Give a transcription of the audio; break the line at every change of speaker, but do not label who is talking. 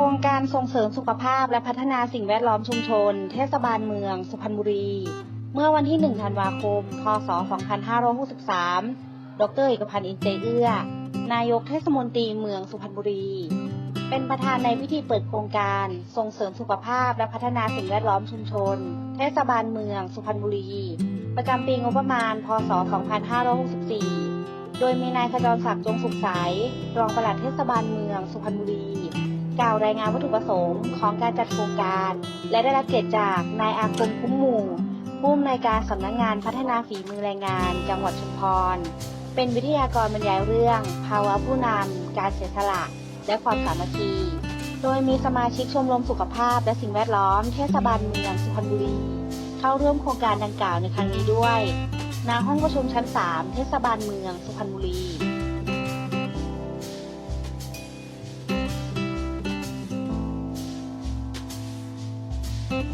รงการส่งเสริมสุขภาพและพัฒนาสิ่งแวดล้อมชุมชน เทศบาลเมือง สุพรรณบุรี เมื่อวันที่ 1 ธันวาคม พศ 2563 ดรเอกพันธ์อินเจเอื้อ นายกเทศมนตรีเมืองสุพรรณบุรี เป็นประธานในพิธีเปิดโครงการส่งเสริมสุขภาพและพัฒนาสิ่งแวดล้อมชุมชน เทศบาลเมือง สุพรรณบุรี ประจำปีงบประมาณ พศ 2564 โดยมีนายขจรศักดิ์จงสุขใส รองปลัดเทศบาลเมือง สุพรรณบุรี กล่าวรายงานวัตถุประสงค์ของการจัดโครงการ และได้รับเกียรติจากนายอาคมคุ้มมู่ผู้อำนวยการสำนักงานพัฒนาฝีมือแรงงาน จังหวัดชุมพร เป็นวิทยากรบรรยายเรื่อง ภาวะผู้นำการเสียสละ และความสามัคคี โดยมีสมาชิกชมรมสุขภาพ และสิ่งแวดล้อมเทศบาลเมืองสุพรรณบุรีเข้าร่วมโครงการดังกล่าวในครั้งนี้ด้วยณห้องประชุมชั้น 3 เทศบาลเมืองสุพรรณบุรี
ค